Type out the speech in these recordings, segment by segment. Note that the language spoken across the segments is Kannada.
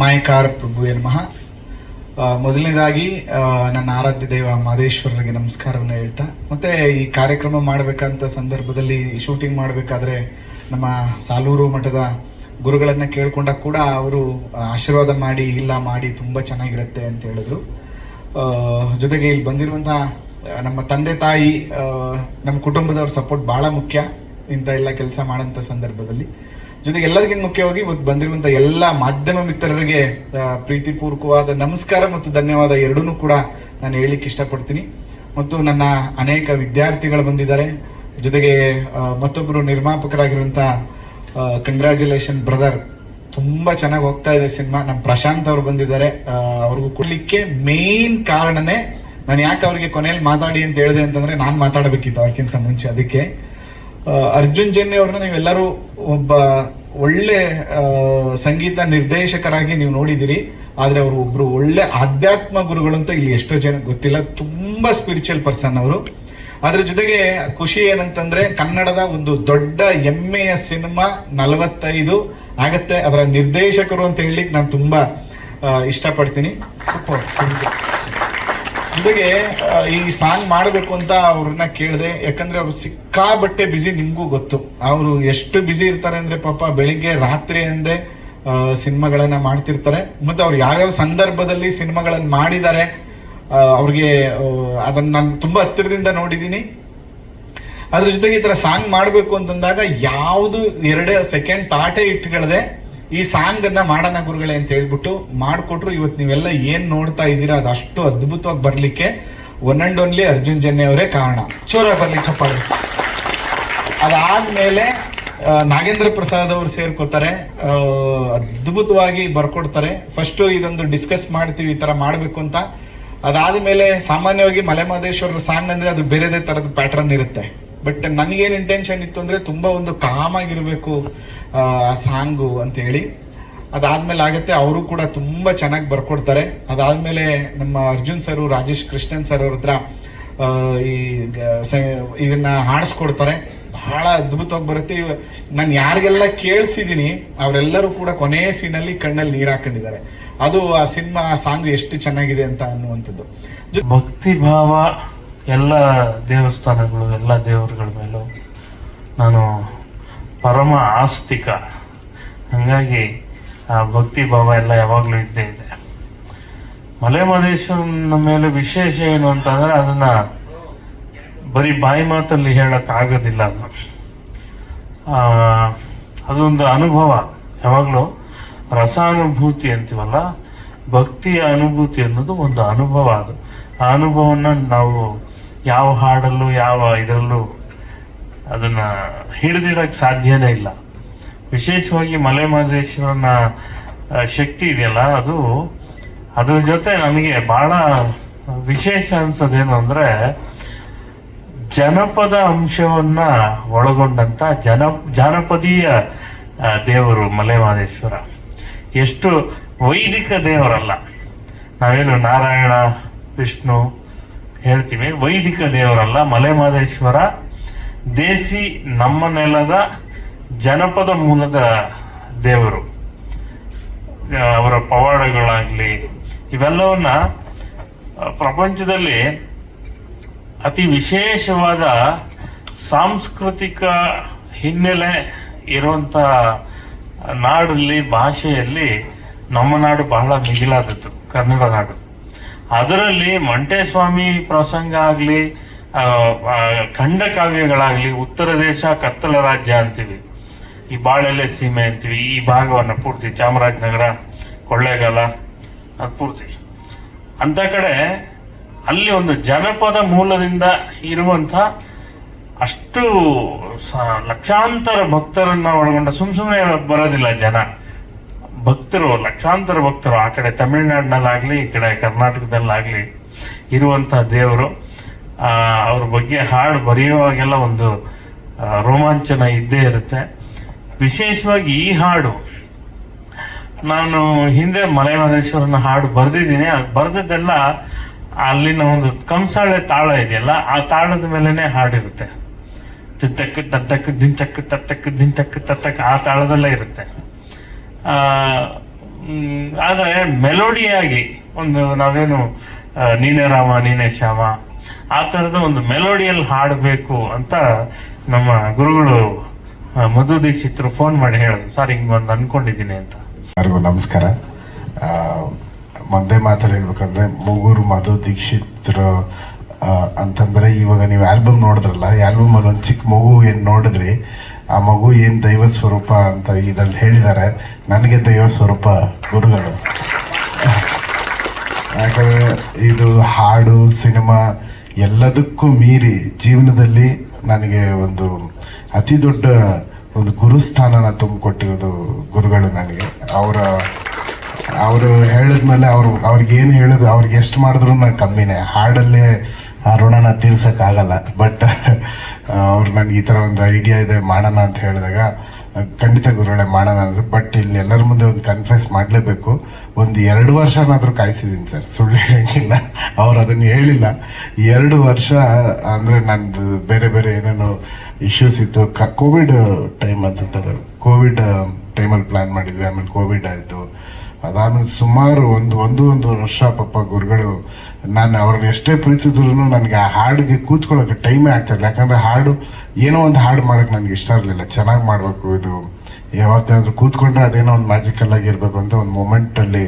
ಮಾಯಕಾರ ಪ್ರಭುವೆ ನಮಃ ಮೊದಲನೇದಾಗಿ ನನ್ನ ಆರಾಧ್ಯ ದೈವ ಮಾದೇಶ್ವರರಿಗೆ ನಮಸ್ಕಾರವನ್ನು ಹೇಳ್ತಾ, ಮತ್ತೆ ಈ ಕಾರ್ಯಕ್ರಮ ಮಾಡಬೇಕಂತ ಸಂದರ್ಭದಲ್ಲಿ ಶೂಟಿಂಗ್ ಮಾಡಬೇಕಾದ್ರೆ ನಮ್ಮ ಸಾಲೂರು ಮಠದ ಗುರುಗಳನ್ನು ಕೇಳ್ಕೊಂಡಾಗ ಕೂಡ ಅವರು ಆಶೀರ್ವಾದ ಮಾಡಿ, ಇಲ್ಲ ಮಾಡಿ ತುಂಬ ಚೆನ್ನಾಗಿರುತ್ತೆ ಅಂತ ಹೇಳಿದ್ರು. ಜೊತೆಗೆ ಇಲ್ಲಿ ಬಂದಿರುವಂಥ ನಮ್ಮ ತಂದೆ ತಾಯಿ ನಮ್ಮ ಕುಟುಂಬದವ್ರ ಸಪೋರ್ಟ್ ಭಾಳ ಮುಖ್ಯ ಇಂಥ ಎಲ್ಲ ಕೆಲಸ ಮಾಡೋಂಥ ಸಂದರ್ಭದಲ್ಲಿ. ಜೊತೆಗೆ ಎಲ್ಲದಕ್ಕಿಂತ ಮುಖ್ಯವಾಗಿ ಇವತ್ತು ಬಂದಿರುವಂತಹ ಎಲ್ಲ ಮಾಧ್ಯಮ ಮಿತ್ರರಿಗೆ ಪ್ರೀತಿಪೂರ್ವಕವಾದ ನಮಸ್ಕಾರ ಮತ್ತು ಧನ್ಯವಾದ ಎರಡೂ ಕೂಡ ನಾನು ಹೇಳಲಿಕ್ಕೆ ಇಷ್ಟಪಡ್ತೀನಿ. ಮತ್ತು ನನ್ನ ಅನೇಕ ವಿದ್ಯಾರ್ಥಿಗಳು ಬಂದಿದ್ದಾರೆ. ಜೊತೆಗೆ ಮತ್ತೊಬ್ಬರು ನಿರ್ಮಾಪಕರಾಗಿರುವಂಥ ಕಂಗ್ರ್ಯಾಚುಲೇಷನ್ ಬ್ರದರ್ ತುಂಬ ಚೆನ್ನಾಗಿ ಹೋಗ್ತಾ ಇದೆ ಸಿನಿಮಾ. ನಮ್ಮ ಪ್ರಶಾಂತ್ ಅವರು ಬಂದಿದ್ದಾರೆ. ಅವ್ರಿಗೂ ಕೊಡ್ಲಿಕ್ಕೆ ಮೇನ್ ಕಾರಣನೇ ನಾನು ಯಾಕೆ ಅವ್ರಿಗೆ ಕೊನೆಯಲ್ಲಿ ಮಾತಾಡಿ ಅಂತ ಹೇಳಿದೆ ಅಂತಂದ್ರೆ ನಾನು ಮಾತಾಡಬೇಕಿತ್ತು ಅವ್ರಿಗಿಂತ ಮುಂಚೆ, ಅದಕ್ಕೆ. ಅರ್ಜುನ್ ಜನ್ಯ ಅವ್ರನ್ನ ನೀವೆಲ್ಲರೂ ಒಬ್ಬ ಒಳ್ಳೆ ಸಂಗೀತ ನಿರ್ದೇಶಕರಾಗಿ ನೀವು ನೋಡಿದಿರಿ ಆದರೆ ಅವರು ಒಬ್ಬರು ಒಳ್ಳೆ ಆಧ್ಯಾತ್ಮ ಗುರುಗಳು ಅಂತ ಇಲ್ಲಿ ಎಷ್ಟೋ ಜನ ಗೊತ್ತಿಲ್ಲ. ತುಂಬಾ ಸ್ಪಿರಿಚುವಲ್ ಪರ್ಸನ್ ಅವರು. ಅದ್ರ ಜೊತೆಗೆ ಖುಷಿ ಏನಂತಂದ್ರೆ ಕನ್ನಡದ ಒಂದು ದೊಡ್ಡ ಹೆಮ್ಮೆಯ ಸಿನಿಮಾ ನಲವತ್ತೈದು ಆಗತ್ತೆ. ಅದರ ನಿರ್ದೇಶಕರು ಅಂತ ಹೇಳಲಿಕ್ಕೆ ನಾನು ತುಂಬಾ ಇಷ್ಟಪಡ್ತೀನಿ. ಸೂಪರ್ ಜೊತೆಗೆ ಈ ಸಾಂಗ್ ಮಾಡಬೇಕು ಅಂತ ಅವ್ರನ್ನ ಕೇಳಿದೆ. ಯಾಕಂದ್ರೆ ಅವ್ರು ಸಿಕ್ಕಾಬಟ್ಟೆ ಬಿಸಿ ನಿಮಗೂ ಗೊತ್ತು. ಅವರು ಎಷ್ಟು ಬಿಸಿ ಇರ್ತಾರೆ ಅಂದ್ರೆ ಪಾಪ ಬೆಳಿಗ್ಗೆ ರಾತ್ರಿ ಅಂದೆ ಸಿನಿಮಾಗಳನ್ನ ಮಾಡ್ತಿರ್ತಾರೆ. ಮತ್ತೆ ಅವ್ರು ಯಾವ್ಯಾವ ಸಂದರ್ಭದಲ್ಲಿ ಸಿನಿಮಾಗಳನ್ನ ಮಾಡಿದ್ದಾರೆ ಅವ್ರಿಗೆ ಅದನ್ನ ನಾನು ತುಂಬಾ ಹತ್ತಿರದಿಂದ ನೋಡಿದ್ದೀನಿ ಅದ್ರ ಜೊತೆಗೆ ಈ ತರ ಸಾಂಗ್ ಮಾಡಬೇಕು ಅಂತಂದಾಗ ಯಾವುದು ಎರಡೇ ಸೆಕೆಂಡ್ ತಾಟೆ ಇಟ್ಕೊಳ್ಳದೆ ಈ ಸಾಂಗ್ ಅನ್ನ ಮಾಡೋಣ ಗುರುಗಳೇ ಅಂತ ಹೇಳ್ಬಿಟ್ಟು ಮಾಡಿಕೊಟ್ರು. ಇವತ್ತು ನೀವೆಲ್ಲ ಏನ್ ನೋಡ್ತಾ ಇದ್ದೀರಾ ಅದು ಅಷ್ಟು ಅದ್ಭುತವಾಗಿ ಬರ್ಲಿಕ್ಕೆ one and only Arjun Janya ಅವರೇ ಕಾರಣ. ಚೋರ ಬರ್ಲಿ ಚಪ್ಪಾಳೆ. ಅದಾದ್ಮೇಲೆ ನಾಗೇಂದ್ರ ಪ್ರಸಾದ್ ಅವರು ಸೇರ್ಕೋತಾರೆ. ಅದ್ಭುತವಾಗಿ ಬರ್ಕೊಡ್ತಾರೆ. ಫಸ್ಟ್ ಇದೊಂದು ಡಿಸ್ಕಸ್ ಮಾಡ್ತೀವಿ ಈ ತರ ಮಾಡಬೇಕು ಅಂತ. ಅದಾದ್ಮೇಲೆ ಸಾಮಾನ್ಯವಾಗಿ ಮಲೆಮಹದೇಶ್ವರ ಸಾಂಗ್ ಅಂದ್ರೆ ಅದು ಬೇರೆದೇ ತರದ ಪ್ಯಾಟರ್ನ್ ಇರುತ್ತೆ. ಬಟ್ ನನಗೇನು ಇಂಟೆನ್ಷನ್ ಇತ್ತು ಅಂದರೆ ತುಂಬ ಒಂದು ಕಾಮ್ ಆಗಿರಬೇಕು, ಆ ಸಾಂಗು ಅಂತ ಹೇಳಿ. ಅದಾದ್ಮೇಲೆ ಆಗತ್ತೆ ಅವರು ಕೂಡ ತುಂಬ ಚೆನ್ನಾಗಿ ಬರ್ಕೊಡ್ತಾರೆ. ಅದಾದ್ಮೇಲೆ ನಮ್ಮ ಅರ್ಜುನ್ ಸರ್, ರಾಜೇಶ್ ಕೃಷ್ಣನ್ ಸರ್ ಅವ್ರ ಹತ್ರ ಈ ಇದನ್ನ ಹಾಡಿಸ್ಕೊಡ್ತಾರೆ. ಬಹಳ ಅದ್ಭುತವಾಗಿ ಬರುತ್ತೆ. ನಾನು ಯಾರಿಗೆಲ್ಲ ಕೇಳಿಸಿದೀನಿ, ಅವರೆಲ್ಲರೂ ಕೂಡ ಕೊನೆಯ ಸೀನಲ್ಲಿ ಕಣ್ಣಲ್ಲಿ ನೀರು ಹಾಕೊಂಡಿದ್ದಾರೆ. ಅದು ಆ ಸಿನಿಮಾ ಸಾಂಗ್ ಎಷ್ಟು ಚೆನ್ನಾಗಿದೆ ಅಂತ ಅನ್ನುವಂಥದ್ದು. ಭಕ್ತಿ ಭಾವ ಎಲ್ಲ ದೇವಸ್ಥಾನಗಳು, ಎಲ್ಲ ದೇವರುಗಳ ಮೇಲೂ ನಾನು ಪರಮ ಆಸ್ತಿಕ. ಹಾಗಾಗಿ ಆ ಭಕ್ತಿ ಭಾವ ಎಲ್ಲ ಯಾವಾಗಲೂ ಇದ್ದೇ ಇದೆ. ಮಲೆ ಮಹದೇಶ್ವರನ ಮೇಲೆ ವಿಶೇಷ ಏನು ಅಂತಂದ್ರೆ ಅದನ್ನ ಬರೀ ಬಾಯಿ ಮಾತಲ್ಲಿ ಹೇಳಕ್ ಆಗೋದಿಲ್ಲ ಅದು. ಅದೊಂದು ಅನುಭವ. ಯಾವಾಗಲೂ ರಸಾನುಭೂತಿ ಅಂತೀವಲ್ಲ, ಭಕ್ತಿಯ ಅನುಭೂತಿ ಅನ್ನೋದು ಒಂದು ಅನುಭವ ಅದು. ಆ ಅನುಭವನ ನಾವು ಯಾವ ಹಾಡಲ್ಲೂ, ಯಾವ ಇದರಲ್ಲೂ ಅದನ್ನ ಹಿಡಿದಿಡಕ್ ಸಾಧ್ಯನೇ ಇಲ್ಲ. ವಿಶೇಷವಾಗಿ ಮಲೆ ಮಹದೇಶ್ವರನ ಶಕ್ತಿ ಇದೆಯಲ್ಲ, ಅದು ಅದ್ರ ಜೊತೆ ನನಗೆ ಬಹಳ ವಿಶೇಷ ಅನ್ಸೋದೇನು ಅಂದ್ರೆ, ಜನಪದ ಅಂಶವನ್ನ ಒಳಗೊಂಡಂತ ಜನ, ಜಾನಪದೀಯ ದೇವರು ಮಲೆ ಮಹದೇಶ್ವರ. ಎಷ್ಟು ವೈದಿಕ ದೇವರಲ್ಲ. ನಾವೇನು ನಾರಾಯಣ, ವಿಷ್ಣು ಹೇಳ್ತೀವಿ. ವೈದಿಕ ದೇವರಲ್ಲ ಮಲೆಮಹದೇಶ್ವರ ದೇಸಿ ನಮ್ಮ ನೆಲದ ಜನಪದ ಮೂಲದ ದೇವರು. ಅವರ ಪವಾಡಗಳಾಗ್ಲಿ, ಇವೆಲ್ಲವನ್ನ ಪ್ರಪಂಚದಲ್ಲಿ ಅತಿ ವಿಶೇಷವಾದ ಸಾಂಸ್ಕೃತಿಕ ಹಿನ್ನೆಲೆ ಇರುವಂತ ನಾಡಲ್ಲಿ, ಭಾಷೆಯಲ್ಲಿ ನಮ್ಮ ನಾಡು ಬಹಳ ಮಿಗಿಲಾದದ್ದು, ಕನ್ನಡ ನಾಡು. ಅದರಲ್ಲಿ ಮಂಟೇಸ್ವಾಮಿ ಪ್ರಸಂಗ ಆಗಲಿ ಖಂಡ ಕಾವ್ಯಗಳಾಗ್ಲಿ, ಉತ್ತರ ದೇಶ ಕತ್ತಲ ರಾಜ್ಯ ಅಂತೀವಿ. ಈ ಬಾಳೆಲೆ ಸೀಮೆ ಅಂತೀವಿ, ಈ ಭಾಗವನ್ನು ಪೂರ್ತಿ ಚಾಮರಾಜನಗರ, ಕೊಳ್ಳೇಗಾಲ, ಅದು ಪೂರ್ತಿ. ಅಂಥ ಕಡೆ ಅಲ್ಲಿ ಒಂದು ಜನಪದ ಮೂಲದಿಂದ ಇರುವಂತ ಅಷ್ಟು ಲಕ್ಷಾಂತರ ಭಕ್ತರನ್ನ ಒಳಗೊಂಡ ಸುಮ್ ಸುಮ್ಮನೆ ಬರೋದಿಲ್ಲ ಜನ. ಭಕ್ತರು, ಲಕ್ಷಾಂತರ ಭಕ್ತರು ಆ ಕಡೆ ತಮಿಳ್ನಾಡಿನಲ್ಲಾಗಲಿ, ಈ ಕಡೆ ಕರ್ನಾಟಕದಲ್ಲಾಗಲಿ ಇರುವಂಥ ದೇವರು. ಅವ್ರ ಬಗ್ಗೆ ಹಾಡು ಬರೆಯುವಾಗೆಲ್ಲ ಒಂದು ರೋಮಾಂಚನ ಇದ್ದೇ ಇರುತ್ತೆ. ವಿಶೇಷವಾಗಿ ಈ ಹಾಡು, ನಾನು ಹಿಂದೆ ಮಲೆಮಹದೇಶ್ವರನ ಹಾಡು ಬರೆದಿದ್ದೀನಿ. ಅದು ಬರೆದಿದ್ದೆಲ್ಲ ಅಲ್ಲಿನ ಒಂದು ಕಂಸಾಳೆ ತಾಳ ಇದೆಯಲ್ಲ, ಆ ತಾಳದ ಮೇಲೇ ಹಾಡಿರುತ್ತೆ. ತಿತ್ತಕ್ಕೆ, ತತ್ತಕ್ಕೆ, ದಿಂಚಕ್ಕೆ ತತ್ತಕ್ಕೆ ದಿಂಚಕ್ಕೆ ತತ್ತಕ್ಕೆ ಆ ತಾಳದಲ್ಲೇ ಇರುತ್ತೆ. ಆದರೆ ಮೆಲೋಡಿಯಾಗಿ ಒಂದು ನಾವೇನು ನೀನೇ ರಾಮ, ನೀನೇ ಶ್ಯಾಮ, ಆ ಥರದ ಒಂದು ಮೆಲೋಡಿಯಲ್ಲಿ ಹಾಡಬೇಕು ಅಂತ ನಮ್ಮ ಗುರುಗಳು ಮಧು ದೀಕ್ಷಿತರು ಫೋನ್ ಮಾಡಿ ಹೇಳಿದ್ರು. ಸರ್, ಹಿಂಗೆ ಒಂದು ಅನ್ಕೊಂಡಿದ್ದೀನಿ ಅಂತ. ಎಲ್ಲರಿಗೂ ನಮಸ್ಕಾರ. ಒಂದೇ ಮಾತಲ್ಲಿ ಹೇಳ್ಬೇಕಂದ್ರೆ, ಮೂಗೂರು ಮಧು ದೀಕ್ಷಿತ್ರು ಅಂತಂದರೆ ಇವಾಗ ನೀವು ಆಲ್ಬಮ್ ನೋಡಿದ್ರಲ್ಲ ಆಲ್ಬಮ್ ಅಲ್ಲಿ ಒಂದು ಚಿಕ್ಕ ಮಗು ಏನು ನೋಡಿದ್ರಿ ಆ ಮಗು ಏನು ದೈವ ಸ್ವರೂಪ ಅಂತ ಇದ್ರಲ್ಲಿ ಹೇಳಿದ್ದಾರೆ ನನಗೆ ದೈವ ಸ್ವರೂಪ ಗುರುಗಳು. ಯಾಕಂದರೆ ಇದು ಹಾಡು, ಸಿನಿಮಾ ಎಲ್ಲದಕ್ಕೂ ಮೀರಿ ಜೀವನದಲ್ಲಿ ನನಗೆ ಒಂದು ಅತಿ ದೊಡ್ಡ ಒಂದು ಗುರುಸ್ಥಾನನ ತುಂಬಿಕೊಟ್ಟಿರೋದು ಗುರುಗಳು ನನಗೆ. ಅವರ, ಅವರು ಹೇಳಿದ್ಮೇಲೆ ಅವರು ಅವ್ರಿಗೆ ಏನು ಹೇಳೋದು, ಅವ್ರಿಗೆ ಎಷ್ಟು ಮಾಡಿದ್ರು ನಾನು ಕಮ್ಮಿನೇ. ಹಾಡಲ್ಲೇ ಆ ಋಣನ ತೀರ್ಸೋಕ್ಕಾಗಲ್ಲ ಬಟ್ ಅವ್ರು ನನಗೆ ಈ ಥರ ಒಂದು ಐಡಿಯಾ ಇದೆ, ಮಾಡೋಣ ಅಂತ ಹೇಳಿದಾಗ, ಖಂಡಿತ ಗುರುಗಳೇ ಮಾಡೋಣ ಅಂದ್ರೆ ಬಟ್ ಇಲ್ಲಿ ಎಲ್ಲರ ಮುಂದೆ ಒಂದು ಕನ್ಫೆಸ್ ಮಾಡಲೇಬೇಕು. ಒಂದು ಎರಡು ವರ್ಷನಾದರೂ ಕಾಯಿಸಿದ್ದೀನಿ ಸರ್, ಸುಳ್ಳು ಹೇಳಂಗಿಲ್ಲ. ಅವ್ರು ಅದನ್ನು ಹೇಳಿಲ್ಲ. ಎರಡು ವರ್ಷ ಅಂದರೆ ನಂದು ಬೇರೆ ಬೇರೆ ಏನೇನೋ ಇಶ್ಯೂಸ್ ಇತ್ತು. ಕ ಕೋವಿಡ್ ಟೈಮ್ ಅನ್ಸುತ್ತೆ ಕೋವಿಡ್ ಟೈಮಲ್ಲಿ ಪ್ಲ್ಯಾನ್ ಮಾಡಿದ್ವಿ, ಆಮೇಲೆ ಕೋವಿಡ್ ಆಯಿತು. ಅದಾದ್ಮೇಲೆ ಸುಮಾರು ಒಂದು ಒಂದು ಒಂದು ವರ್ಷ ಪಾಪ ಗುರುಗಳು ನಾನು ಅವ್ರನ್ನ ಎಷ್ಟೇ ಪ್ರೀತಿಸಿದ್ರು ನನಗೆ ಆ ಹಾಡಿಗೆ ಕೂತ್ಕೊಳ್ಳೋಕೆ ಟೈಮೇ ಆಗ್ತಾಯಿಲ್ಲ ಯಾಕಂದರೆ ಹಾಡು, ಏನೋ ಒಂದು ಹಾಡು ಮಾಡೋಕ್ಕೆ ನನಗೆ ಇಷ್ಟ ಇರಲಿಲ್ಲ. ಚೆನ್ನಾಗಿ ಮಾಡಬೇಕು ಇದು. ಯಾವಾಗಾದ್ರೂ ಕೂತ್ಕೊಂಡ್ರೆ ಅದೇನೋ ಒಂದು ಮ್ಯಾಜಿಕಲ್ ಆಗಿರಬೇಕು ಅಂತ ಒಂದು ಮೂಮೆಂಟಲ್ಲಿ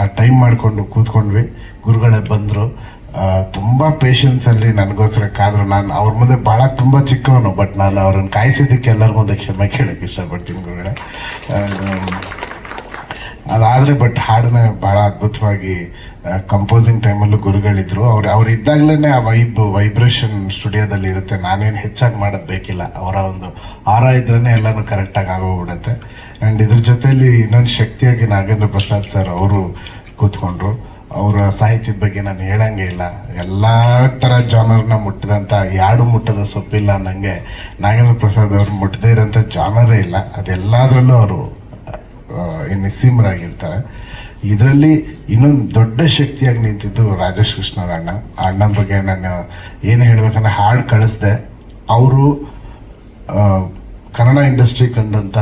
ಆ ಟೈಮ್ ಮಾಡಿಕೊಂಡು ಕೂತ್ಕೊಂಡ್ವಿ. ಗುರುಗಳೇ ಬಂದರು. ತುಂಬ ಪೇಷನ್ಸಲ್ಲಿ ನನಗೋಸ್ಕರ ಕಾದರು ನಾನು ಅವ್ರ ಮುಂದೆ ಭಾಳ ತುಂಬ ಚಿಕ್ಕವನು ಬಟ್ ನಾನು ಅವ್ರನ್ನ ಕಾಯಿಸಿದ್ದಕ್ಕೆ ಎಲ್ಲರ ಮುಂದೆ ಕ್ಷಮೆ ಕೇಳೋಕ್ಕೆ ಇಷ್ಟಪಡ್ತೀನಿ ಗುರುಗಳೇ. ಅದಾದರೆ ಬಟ್ ಹಾಡನ್ನ ಭಾಳ ಅದ್ಭುತವಾಗಿ ಕಂಪೋಸಿಂಗ್ ಟೈಮಲ್ಲೂ ಗುರುಗಳಿದ್ರು. ಅವ್ರು ಅವ್ರು ಇದ್ದಾಗಲೇ ಆ ವೈಬ್ ವೈಬ್ರೇಷನ್ ಸ್ಟುಡಿಯೋದಲ್ಲಿ ಇರುತ್ತೆ. ನಾನೇನು ಹೆಚ್ಚಾಗಿ ಮಾಡೋದು ಬೇಕಿಲ್ಲ. ಅವರ ಒಂದು ಆರ ಇದ್ರೇ ಎಲ್ಲನೂ ಕರೆಕ್ಟಾಗಿ ಆಗೋಗ್ಬಿಡುತ್ತೆ. ಆ್ಯಂಡ್ ಇದ್ರ ಜೊತೆಯಲ್ಲಿ ಇನ್ನೊಂದು ಶಕ್ತಿಯಾಗಿ ನಾಗೇಂದ್ರ ಪ್ರಸಾದ್ ಸರ್ ಅವರು ಕೂತ್ಕೊಂಡ್ರು. ಅವರ ಸಾಹಿತ್ಯದ ಬಗ್ಗೆ ನಾನು ಹೇಳಂಗೆ ಇಲ್ಲ. ಎಲ್ಲ ಥರ ಜಾನರ್ನ ಮುಟ್ಟಿದಂಥ ಯಾಡು ಮುಟ್ಟದ ಸೊಪ್ಪಿಲ್ಲ ಅನ್ನಂಗೆ ನಾಗೇಂದ್ರ ಪ್ರಸಾದ್ ಅವರು ಮುಟ್ಟದೇ ಇರೋಂಥ ಜಾನರೇ ಇಲ್ಲ. ಅದೆಲ್ಲದರಲ್ಲೂ ಅವರು ನಿಸ್ಸೀಮರಾಗಿರ್ತಾರೆ ಇದರಲ್ಲಿ ಇನ್ನೊಂದು ದೊಡ್ಡ ಶಕ್ತಿಯಾಗಿ ನಿಂತಿದ್ದು ರಾಜೇಶ್ ಕೃಷ್ಣ ಅಣ್ಣ. ಅಣ್ಣನ ಬಗ್ಗೆ ನಾನು ಏನು ಹೇಳಬೇಕಂದ್ರೆ ಹಾಡು ಕಳಿಸ್ದೆ. ಅವರು ಕನ್ನಡ ಇಂಡಸ್ಟ್ರಿ ಕಂಡಂಥ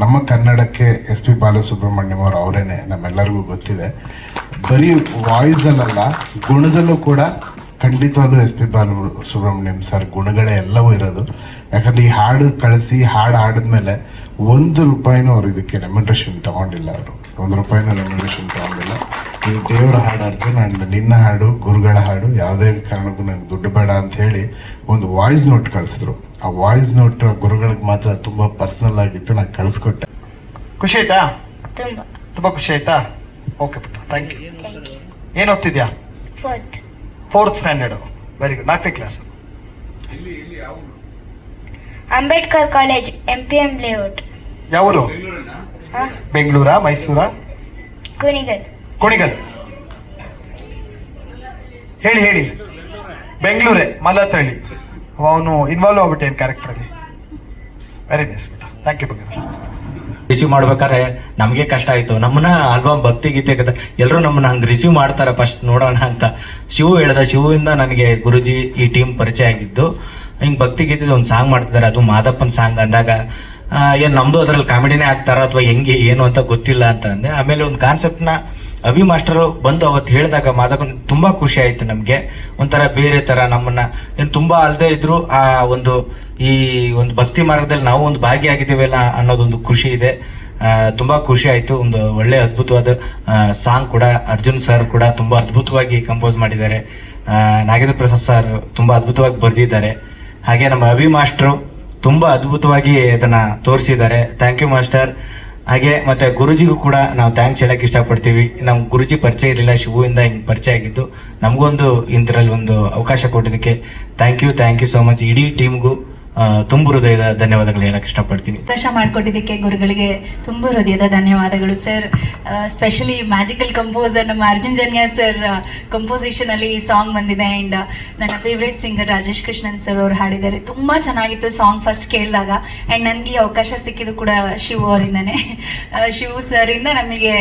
ನಮ್ಮ ಕನ್ನಡಕ್ಕೆ ಎಸ್ ಪಿ ಬಾಲಸುಬ್ರಹ್ಮಣ್ಯಂ ಅವರು ಅವರೇನೆ, ನಮ್ಮೆಲ್ಲರಿಗೂ ಗೊತ್ತಿದೆ. ಬರೀ ವಾಯ್ಸಲ್ಲ ಗುಣದಲ್ಲೂ ಕೂಡ ಖಂಡಿತವಾಗ್ಲೂ ಎಸ್ ಪಿ ಬಾಲ ಸುಬ್ರಹ್ಮಣ್ಯಂ ಸರ್ ಗುಣಗಳೇ ಎಲ್ಲವೂ ಇರೋದು. ಯಾಕಂದ್ರೆ ಈ ಹಾಡು ಕಳಿಸಿ, ಹಾಡು ಹಾಡಿದ್ಮೇಲೆ ಒಂದು ರೂಪಾಯಿನೂ ಅವ್ರು ಇದಕ್ಕೆ ರೆಮ್ಯುನರೇಷನ್ ತಗೊಂಡಿಲ್ಲ ಅವರು. ಒಂದು ರೂಪಾಯಿನೂ ರೆಮ್ಯುನರೇಷನ್ ತಗೊಂಡಿಲ್ಲ. ಇದು ದೇವರ ಹಾಡು ಅರ್ಜುನ್ ಆ್ಯಂಡ್ ನಿನ್ನ ಹಾಡು ಗುರುಗಳ ಹಾಡು ಯಾವುದೇ ಕಾರಣಕ್ಕೂ ನನಗೆ ದುಡ್ಡು ಬೇಡ ಅಂತ ಹೇಳಿ ಒಂದು ವಾಯ್ಸ್ ನೋಟ್ ಕಳಿಸಿದ್ರು. ಆ ವಾಯ್ಸ್ ನೋಟ್ ಗುರುಗಳಿಗೆ ಮಾತ್ರ ತುಂಬ ಪರ್ಸನಲ್ ಆಗಿತ್ತು ನಾನು ಕಳಿಸ್ಕೊಟ್ಟೆ. ಖುಷಿ ಆಯ್ತಾ? ತುಂಬ. ತುಂಬ ಖುಷಿ ಆಯ್ತಾ? ಓಕೆ ಪುಟ್ಟ ಥ್ಯಾಂಕ್ ಯು ಏನು ಓದ್ತಿದ್ಯಾ? Fourth fourth standard very good ನಾಲ್ಕನೇ class Ambedkar college M P M layout ಯಾವರು? ಹಾಂ. ಬೆಂಗಳೂರಾ ಮೈಸೂರಾ? ಕುಣಿಗಲ್. ಕುಣಿಗಲ್. ಹೇಳಿ ಹೇಳಿ. ಬೆಂಗಳೂರೇ ಮಲತಳ್ಳಿ ಅವನು ಇನ್ವಾಲ್ವ್ ಆಗ್ಬಿಟ್ಟೆ ಕ್ಯಾರೆಕ್ಟ್ರಲ್ಲಿ ವೆರಿ ನೈಸ್ ಥ್ಯಾಂಕ್ ಯು ಬಗ್ಗೆ ರಿಸೀವ್ ಮಾಡ್ಬೇಕಾದ್ರೆ ನಮಗೆ ಕಷ್ಟ ಆಯಿತು. ನಮ್ಮನ್ನ ಆಲ್ಬಮ್ ಭಕ್ತಿ ಗೀತೆ ಕದ ಎಲ್ಲರೂ ನಮ್ಮನ್ನ ಹಂಗೆ ರಿಸೀವ್ ಮಾಡ್ತಾರೆ ಫಸ್ಟ್ ನೋಡೋಣ ಅಂತ. ಶಿವು ಹೇಳ್ದ ಶಿವುವಿಂದ ನನಗೆ ಗುರುಜಿ ಈ ಟೀಮ್ ಪರಿಚಯ ಆಗಿದ್ದು ಹಿಂಗೆ ಭಕ್ತಿ ಗೀತೆದು ಒಂದು ಸಾಂಗ್ ಮಾಡ್ತಿದ್ದಾರೆ. ಅದು ಮಾದಪ್ಪನ ಸಾಂಗ್ ಅಂದಾಗ ಏನು ನಮ್ಮದು ಅದರಲ್ಲಿ ಕಾಮಿಡಿನೇ ಆಗ್ತಾರ ಅಥವಾ ಹೆಂಗೆ, ಏನು ಅಂತ ಗೊತ್ತಿಲ್ಲ ಅಂತ ಅಂದೆ. ಆಮೇಲೆ ಒಂದು ಕಾನ್ಸೆಪ್ಟ್ನ ಅಭಿ ಮಾಸ್ಟರು ಬಂದು ಅವತ್ತು ಹೇಳಿದಾಗ ಮಾದಪ್ಪನ ತುಂಬ ಖುಷಿ ಆಯಿತು ನಮಗೆ. ಒಂಥರ ಬೇರೆ ಥರ ನಮ್ಮನ್ನ. ಏನು ತುಂಬ ಅಲ್ಲದೆ ಇದ್ರು ಆ ಒಂದು ಈ ಒಂದು ಭಕ್ತಿ ಮಾರ್ಗದಲ್ಲಿ ನಾವು ಒಂದು ಭಾಗಿಯಾಗಿದ್ದೀವಲ್ಲ ಅನ್ನೋದೊಂದು ಖುಷಿ ಇದೆ. ತುಂಬಾ ಖುಷಿ ಆಯಿತು. ಒಂದು ಒಳ್ಳೆ ಅದ್ಭುತವಾದ ಸಾಂಗ್ ಕೂಡ, ಅರ್ಜುನ್ ಸರ್ ಕೂಡ ತುಂಬ ಅದ್ಭುತವಾಗಿ ಕಂಪೋಸ್ ಮಾಡಿದ್ದಾರೆ. ನಾಗೇಂದ್ರ ಪ್ರಸಾದ್ ಸರ್ ತುಂಬ ಅದ್ಭುತವಾಗಿ ಬರೆದಿದ್ದಾರೆ. ಹಾಗೆ ನಮ್ಮ ಅಭಿ ಮಾಸ್ಟ್ರು ತುಂಬ ಅದ್ಭುತವಾಗಿ ಅದನ್ನು ತೋರಿಸಿದ್ದಾರೆ. ಥ್ಯಾಂಕ್ ಯು ಮಾಸ್ಟರ್ ಹಾಗೆ ಮತ್ತೆ ಗುರುಜಿಗೂ ಕೂಡ ನಾವು ಥ್ಯಾಂಕ್ಸ್ ಹೇಳಕ್ ಇಷ್ಟಪಡ್ತೀವಿ. ನಮ್ಮ ಗುರುಜಿ ಪರಿಚಯ ಇರಲಿಲ್ಲ, ಶಿವುವಿಂದ ಹಿಂಗೆ ಪರಿಚಯ ಆಗಿದ್ದು. ನಮಗೊಂದು ಇಂಥರಲ್ಲಿ ಒಂದು ಅವಕಾಶ ಕೊಟ್ಟಿದ್ದಕ್ಕೆ thank you thank you so much ಇಡೀ ಟೀಮ್ಗೂ ತುಂಬ ಹೃದಯದ ಧನ್ಯವಾದಗಳು ಹೇಳಕ್ ಇಷ್ಟಪಡ್ತೀನಿ. ಅವಕಾಶ ಮಾಡಿಕೊಟ್ಟಿದ್ದಕ್ಕೆ ಗುರುಗಳಿಗೆ ತುಂಬ ಹೃದಯದ ಧನ್ಯವಾದಗಳು ಸರ್ ಸ್ಪೆಷಲಿ ಮ್ಯಾಜಿಕಲ್ ಕಂಪೋಸರ್ ನಮ್ಮ ಅರ್ಜುನ್ ಜನ್ಯ ಸರ್ ಕಂಪೋಸಿಷನ್ ಅಲ್ಲಿ ಈ ಸಾಂಗ್ ಬಂದಿದೆ ಅಂಡ್ ನನ್ನ favourite singer Rajesh Krishnan sir ಅವರು ಹಾಡಿದ್ದಾರೆ. ತುಂಬಾ ಚೆನ್ನಾಗಿತ್ತು ಸಾಂಗ್ ಫಸ್ಟ್ ಕೇಳಿದಾಗ ಅಂಡ್ ನನಗೆ ಅವಕಾಶ ಸಿಕ್ಕಿದ್ದು ಕೂಡ ಶಿವು ಅವರಿಂದನೇ. ಶಿವು ಇಂದ ನಮಗೆ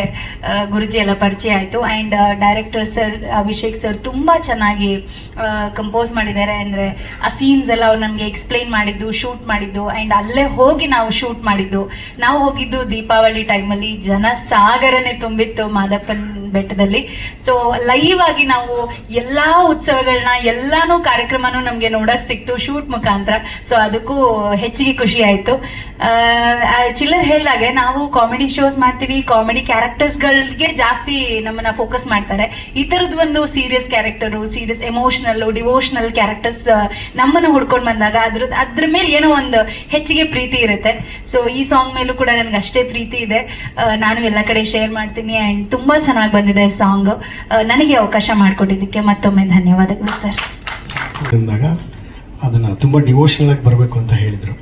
ಗುರುಜಿ ಎಲ್ಲ ಪರಿಚಯ ಆಯಿತು and director sir Abhishek sir ತುಂಬಾ ಚೆನ್ನಾಗಿ ಕಂಪೋಸ್ ಮಾಡಿದ್ದಾರೆ. ಅಂದ್ರೆ ಆ ಸೀನ್ಸ್ ಎಲ್ಲ ಅವ್ರು ನಮಗೆ ಎಕ್ಸ್ಪ್ಲೈನ್ ಮಾಡಿ ಮಾಡಿದ್ದು ಶೂಟ್ ಮಾಡಿದ್ದು ಆ್ಯಂಡ್ ಅಲ್ಲೇ ಹೋಗಿ ನಾವು ಶೂಟ್ ಮಾಡಿದ್ದು. ನಾವು ಹೋಗಿದ್ದು ದೀಪಾವಳಿ ಟೈಮಲ್ಲಿ ಜನ ಸಾಗರನೇ ತುಂಬಿತ್ತು, ಮಾದಪ್ಪನ ಬೆಟ್ಟದಲ್ಲಿ. ಸೊ ಲೈವ್ ಆಗಿ ನಾವು ಎಲ್ಲ ಉತ್ಸವಗಳನ್ನ ಎಲ್ಲಾನು ಕಾರ್ಯಕ್ರಮನೂ ನಮಗೆ ನೋಡಕ್ ಸಿಕ್ತು ಶೂಟ್ ಮುಖಾಂತರ. ಸೊ ಅದಕ್ಕೂ ಹೆಚ್ಚಿಗೆ ಖುಷಿ ಆಯಿತು. ಚಿಲ್ಲರ್ ಹೇಳಿದಾಗೆ ನಾವು ಕಾಮಿಡಿ ಶೋಸ್ ಮಾಡ್ತೀವಿ ಕಾಮಿಡಿ ಕ್ಯಾರೆಕ್ಟರ್ಸ್ಗಳಿಗೆ ಜಾಸ್ತಿ ನಮ್ಮನ್ನ ಫೋಕಸ್ ಮಾಡ್ತಾರೆ. ಈ ಥರದ್ದು ಒಂದು serious character serious emotional devotional characters ನಮ್ಮನ್ನು ಹುಡ್ಕೊಂಡು ಬಂದಾಗ ಅದ್ರ ಅದ್ರ ಮೇಲೆ ಏನೋ ಒಂದು ಹೆಚ್ಚಿಗೆ ಪ್ರೀತಿ ಇರುತ್ತೆ. ಸೊ ಈ ಸಾಂಗ್ ಮೇಲೂ ಕೂಡ ನನಗೆ ಅಷ್ಟೇ ಪ್ರೀತಿ ಇದೆ. ನಾನು ಎಲ್ಲ ಕಡೆ ಶೇರ್ ಮಾಡ್ತೀನಿ ಆ್ಯಂಡ್ ತುಂಬ ಚೆನ್ನಾಗಿ ಬಂದಿದೆ ಸಾಂಗ್. ನನಗೆ ಅವಕಾಶ ಮಾಡಿಕೊಟ್ಟಿದ್ದಕ್ಕೆ ಮತ್ತೊಮ್ಮೆ ಧನ್ಯವಾದಗಳು ಸರ್. ಅಂದಾಗ ಅದನ್ನು ತುಂಬ ಡಿವೋಷನಲ್ ಆಗಿ ಬರಬೇಕು ಅಂತ ಹೇಳಿದರು.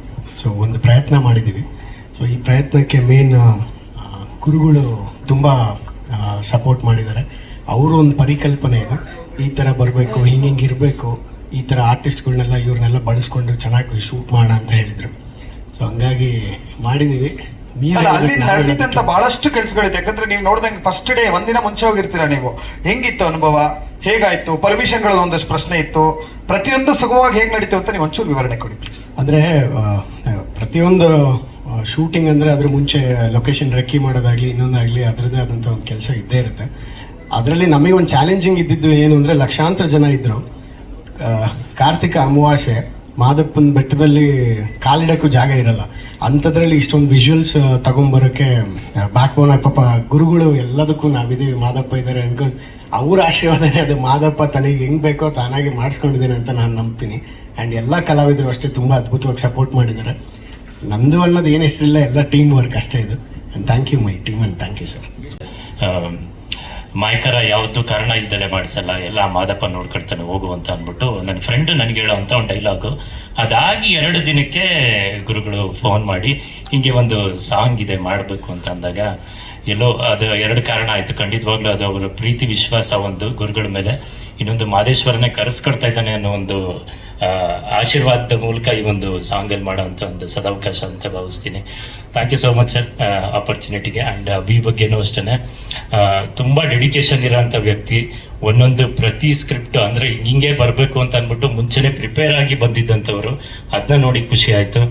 ಸೊ ಒಂದು ಪ್ರಯತ್ನ ಮಾಡಿದ್ದೀವಿ ಸೊ ಈ ಪ್ರಯತ್ನಕ್ಕೆ ಮೇನ್ ಗುರುಗಳು ತುಂಬ ಸಪೋರ್ಟ್ ಮಾಡಿದ್ದಾರೆ. ಅವರು ಒಂದು ಪರಿಕಲ್ಪನೆ ಇದು. ಈ ಥರ ಬರಬೇಕು, ಹಿಂಗೆ ಹಿಂಗೆ ಇರಬೇಕು. ಈ ಥರ ಆರ್ಟಿಸ್ಟ್ಗಳನ್ನೆಲ್ಲ ಇವ್ರನ್ನೆಲ್ಲ ಬಳಸ್ಕೊಂಡು ಚೆನ್ನಾಗಿ ಶೂಟ್ ಮಾಡೋಣ ಅಂತ ಹೇಳಿದರು. ಸೊ ಹಂಗಾಗಿ ಮಾಡಿದ್ದೀವಿ ಅಲ್ಲ, ನಡೆದಿದ್ದಂತ ಬಹಳಷ್ಟು ಕೆಲ್ಸಗಳಿದೆ. ಯಾಕಂದ್ರೆ ನೀವು ನೋಡ್ದಂಗೆ ಫಸ್ಟ್ ಡೇ ಒಂದಿನ ಮುಂಚೆ ಹೋಗಿರ್ತೀರಾ ನೀವು? ಹೆಂಗಿತ್ತು ಅನುಭವ? ಹೇಗಾಯ್ತು? ಪರ್ಮಿಷನ್ಗಳು ಒಂದಷ್ಟು ಪ್ರಶ್ನೆ ಇತ್ತು. ಪ್ರತಿಯೊಂದು ಸುಗಮವಾಗಿ ಹೇಗೆ ನಡೀತು ಅಂತ ನೀವು ಒಂಚೂರು ವಿವರಣೆ ಕೊಡಿ ಅಂದರೆ ಪ್ರತಿಯೊಂದು ಶೂಟಿಂಗ್ ಅಂದರೆ ಅದ್ರ ಮುಂಚೆ ಲೊಕೇಶನ್ ರೆಕ್ಕಿ ಮಾಡೋದಾಗಲಿ ಇನ್ನೊಂದಾಗಲಿ ಅದರದ್ದೇ ಆದಂಥ ಒಂದು ಕೆಲಸ ಇದ್ದೇ ಇರುತ್ತೆ. ಅದರಲ್ಲಿ ನಮಗೆ ಒಂದು ಚಾಲೆಂಜಿಂಗ್ ಇದ್ದಿದ್ದು ಏನು ಅಂದರೆ ಲಕ್ಷಾಂತರ ಜನ ಇದ್ದರು ಕಾರ್ತಿಕ ಅಮಾವಾಸ್ಯೆ. ಮಾದಪ್ಪನ ಬೆಟ್ಟದಲ್ಲಿ ಕಾಲಿಡೋಕ್ಕೂ ಜಾಗ ಇರಲ್ಲ. ಅಂಥದ್ರಲ್ಲಿ ಇಷ್ಟೊಂದು ವಿಜುವಲ್ಸ್ ತಗೊಂಬರೋಕ್ಕೆ ಬ್ಯಾಕ್ ಬೋನ್ ಪಾಪ ಗುರುಗಳು ಎಲ್ಲದಕ್ಕೂ ನಾವಿದ್ದೀವಿ. ಮಾದಪ್ಪ ಇದ್ದಾರೆ ಅನ್ಕೊಂಡು ಅವ್ರ ಆಶೀರ್ವಾದನೇ ಅದು. ಮಾದಪ್ಪ ತನಗೆ ಹೆಂಗೆ ಬೇಕೋ ತಾನಾಗಿ ಮಾಡಿಸ್ಕೊಂಡಿದ್ದೀನಿ ಅಂತ ನಾನು ನಂಬ್ತೀನಿ. ಆ್ಯಂಡ್ ಎಲ್ಲ ಕಲಾವಿದರು ಅಷ್ಟೇ ತುಂಬ ಅದ್ಭುತವಾಗಿ ಸಪೋರ್ಟ್ ಮಾಡಿದ್ದಾರೆ. ನಂದು ಅನ್ನೋದು ಏನು ಹೆಸರಿಲ್ಲ, ಎಲ್ಲ ಟೀಮ್ ವರ್ಕ್ ಅಷ್ಟೇ ಇದು. And thank you my team and thank you sir ಮಾಯ್ಕರ ಯಾವತ್ತು ಕಾರಣ ಇಲ್ದಲೆ ಮಾಡಿಸಲ್ಲ. ಎಲ್ಲ ಮಾದಪ್ಪ ನೋಡ್ಕೊಳ್ತಾನೆ, ಹೋಗು ಅಂತ ಅಂದ್ಬಿಟ್ಟು ನನ್ನ ಫ್ರೆಂಡ್ ನನಗೆ ಹೇಳೋ ಅಂತ ಒಂದು ಡೈಲಾಗು ಅದಾಗಿ ಎರಡು ದಿನಕ್ಕೆ ಗುರುಗಳು ಫೋನ್ ಮಾಡಿ, ಹಿಂಗೆ ಒಂದು ಸಾಂಗ್ ಇದೆ ಮಾಡಬೇಕು ಅಂತ ಅಂದಾಗ, ಎಲ್ಲೋ ಅದು ಎರಡು ಕಾರಣ ಆಯಿತು. ಖಂಡಿತವಾಗ್ಲೂ ಅದು ಅವರ ಪ್ರೀತಿ, ವಿಶ್ವಾಸ ಒಂದು ಗುರುಗಳ ಮೇಲೆ. ಇನ್ನೊಂದು ಮಾದೇಶ್ವರನೇ ಕರೆಸ್ಕೊಡ್ತಾ ಇದ್ದಾನೆ ಅನ್ನೋ ಒಂದು ಆಶೀರ್ವಾದದ ಮೂಲಕ ಈ ಒಂದು ಸಾಂಗಲ್ಲಿ ಮಾಡೋವಂಥ ಒಂದು ಸದಾವಕಾಶ ಅಂತ ಭಾವಿಸ್ತೀನಿ. Thank you so much sir ಆಪರ್ಚುನಿಟಿಗೆ and B ಬಗ್ಗೆನೂ ಅಷ್ಟೇ ತುಂಬ ಡೆಡಿಕೇಶನ್ ಇರೋಂಥ ವ್ಯಕ್ತಿ, ಒಂದೊಂದು ಪ್ರತಿ ಸ್ಕ್ರಿಪ್ಟ್ ಅಂದರೆ ಹಿಂಗೆ ಬರಬೇಕು ಅಂತ ಅಂದ್ಬಿಟ್ಟು ಮುಂಚೆನೇ ಪ್ರಿಪೇರ್ ಆಗಿ ಬಂದಿದ್ದಂಥವರು ಅದನ್ನ ನೋಡಿ ಖುಷಿ ಆಯಿತು.